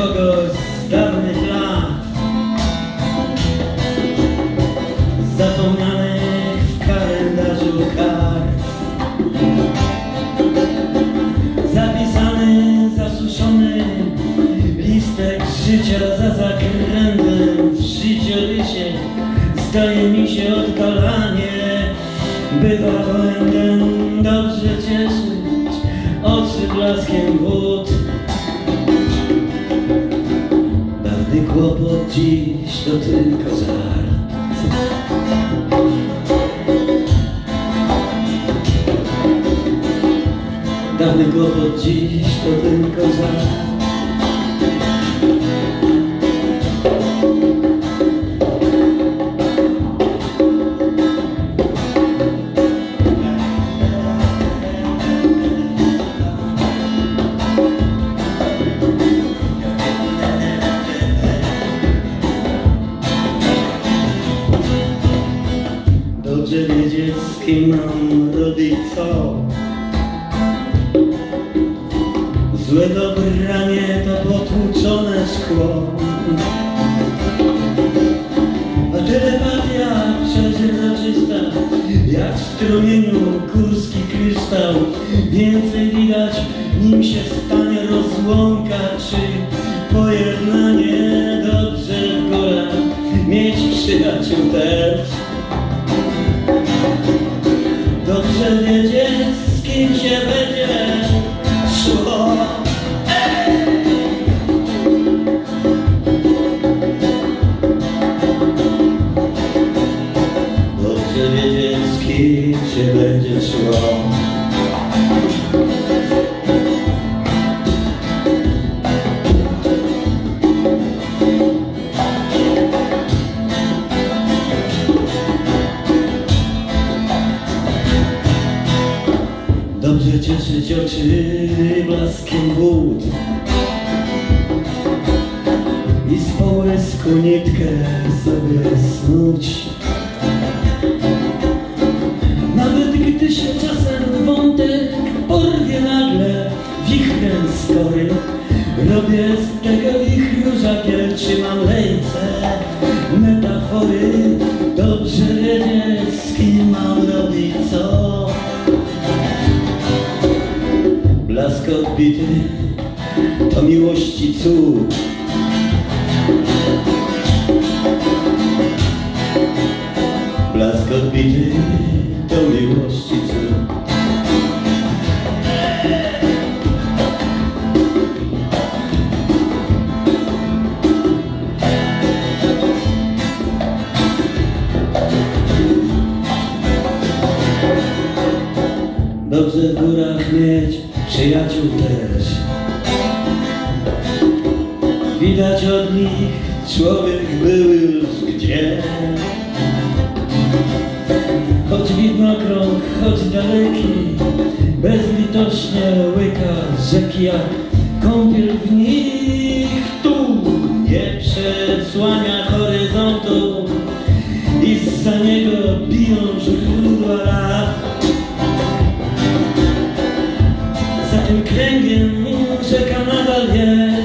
Kogoś z dawnych lat. Zapomnianych w kalendarzu kart. Zapisany, zasuszony Listek życia za zakrętem W życiorysie. Zdaje mi się odpalanie Bywa błędem dobrze cieszyć Oczy blaskiem wód kłopot dziś to tylko żart. Dawny kłopot dziś to tylko żart Z kim mam robić co. Złe dobranie to potłuczone szkło. A telepatia przeźroczysta Jak w strumieniu górski kryształ. Więcej widać nim się stanie rozłąka Czy pojednanie dobrze w górach Mieć przyjaciół też kim się będzie szło Dobrze wiedzieć z kim się będzie szło Dobrze cieszyć oczy blaskiem wód. I z połysku nitkę sobie snuć. Nawet gdy się czasem wątek porwie nagle wichrem skory Robię z tego wichru żagiel, trzymam lejce Metafory, dobrze wiedzieć z kim mam Odbity to miłości cud. Blask odbity to miłości cud. Dobrze w górach mieć przyjaciół też. Widać od nich człowiek był już gdzie. Choć widnokrąg, choć daleki Bezlitośnie łyka rzeki jak kąpiel w nich sen kringin musikanna väljer